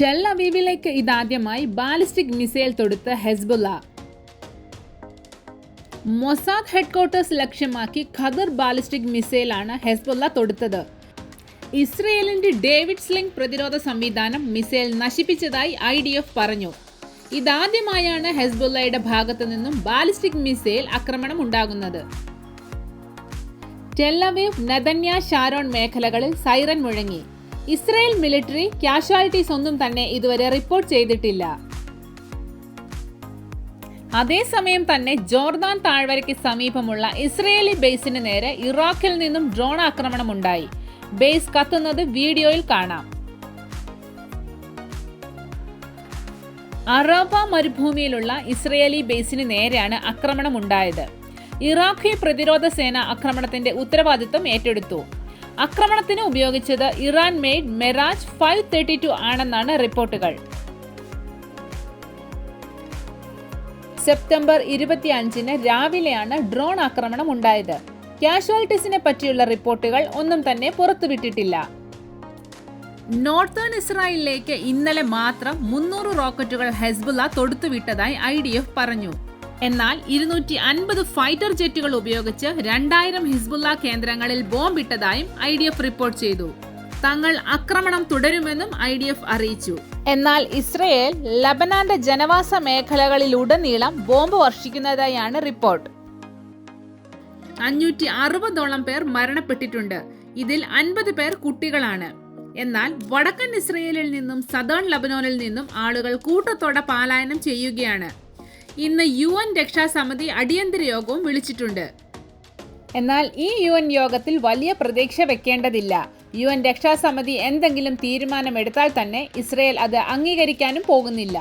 Tell അവീവിലേക്ക് ഇതാദ്യമായി ballistic missile തൊടുത്ത ഹെസ്ബുല്ല. മൊസാദ് ഹെഡ്ക്വാർട്ടേഴ്സ് ലക്ഷ്യമാക്കി ഖദർ ബാലിസ്റ്റിക് മിസൈലാണ് ഹെസ്ബുല്ല തൊടുത്തത്. ഇസ്രയേലിന്റെ ഡേവിഡ് സ്ലിംഗ് പ്രതിരോധ സംവിധാനം മിസൈൽ നശിപ്പിച്ചതായി ഐ ഡി എഫ് പറഞ്ഞു. ഇതാദ്യമായാണ് ഹെസ്ബുള്ളയുടെ ഭാഗത്തു നിന്നും ബാലിസ്റ്റിക് മിസൈൽ ആക്രമണം ഉണ്ടാകുന്നത്. ടെല്ലവീവ് നെതന്യ ഷാരോൺ മേഖലകളിൽ സൈറൻ മുഴങ്ങി. ഇസ്രായേൽ മിലിറ്ററി ക്യാഷ്വാലിറ്റീസ് ഒന്നും തന്നെ ഇതുവരെ റിപ്പോർട്ട് ചെയ്തിട്ടില്ല. അതേസമയം തന്നെ ജോർദാൻ താഴ്വരയ്ക്ക് സമീപമുള്ള ഇസ്രയേലി ബേസിന് നേരെ ഇറാഖിൽ നിന്നും ഡ്രോൺ ആക്രമണം ഉണ്ടായി ബേസ് കത്തുന്നത് വീഡിയോയിൽ കാണാം. അറോബ മരുഭൂമിയിലുള്ള ഇസ്രയേലി ബേസിന് നേരെയാണ് ആക്രമണം ഉണ്ടായത് ഇറാഖി പ്രതിരോധ സേന ആക്രമണത്തിന്റെ ഉത്തരവാദിത്വം ഏറ്റെടുത്തു. ആക്രമണത്തിന് ഉപയോഗിച്ചത് Iran made Meraj five thirty two ആണെന്നാണ് റിപ്പോർട്ടുകൾ. സെപ്റ്റംബർ ഇരുപത്തി അഞ്ചിന് രാവിലെയാണ് ഡ്രോൺ ആക്രമണം ഉണ്ടായത്. കാഷ്വാലിറ്റീസിനെ പറ്റിയുള്ള റിപ്പോർട്ടുകൾ ഒന്നും തന്നെ പുറത്തുവിട്ടിട്ടില്ല. നോർത്തേൺ ഇസ്രായേലിലേക്ക് ഇന്നലെ മാത്രം മുന്നൂറ് റോക്കറ്റുകൾ ഹെസ്ബുല തൊടുത്തുവിട്ടതായി ഐ പറഞ്ഞു. എന്നാൽ ഇരുന്നൂറ്റി അൻപത് ഫൈറ്റർ ജെറ്റുകൾ ഉപയോഗിച്ച് രണ്ടായിരം ഹിസ്ബുള്ള കേന്ദ്രങ്ങളിൽ ബോംബിട്ടതായും ഐ ഡി എഫ് റിപ്പോർട്ട് ചെയ്തു. തങ്ങൾ ആക്രമണം തുടരുമെന്നും ഐ ഡി എഫ് അറിയിച്ചു. എന്നാൽ ഇസ്രയേൽ ലബനാന്റെ ജനവാസ മേഖലകളിലുടനീളം ബോംബ് വർഷിക്കുന്നതായാണ് റിപ്പോർട്ട്. അഞ്ഞൂറ്റി അറുപതോളം പേർ മരണപ്പെട്ടിട്ടുണ്ട്. ഇതിൽ അൻപത് പേർ കുട്ടികളാണ്. എന്നാൽ വടക്കൻ ഇസ്രയേലിൽ നിന്നും സദേൺ ലബനോനിൽ നിന്നും ആളുകൾ കൂട്ടത്തോടെ പാലായനം ചെയ്യുകയാണ്. ഇന്ന് യു എൻ രക്ഷാസമിതി അടിയന്തര യോഗവും വിളിച്ചിട്ടുണ്ട്. എന്നാൽ ഈ യു എൻ യോഗത്തിൽ വലിയ പ്രതീക്ഷ വെക്കേണ്ടതില്ല. യു എൻ രക്ഷാസമിതി എന്തെങ്കിലും തീരുമാനമെടുത്താൽ തന്നെ ഇസ്രയേൽ അത് അംഗീകരിക്കാനും പോകുന്നില്ല.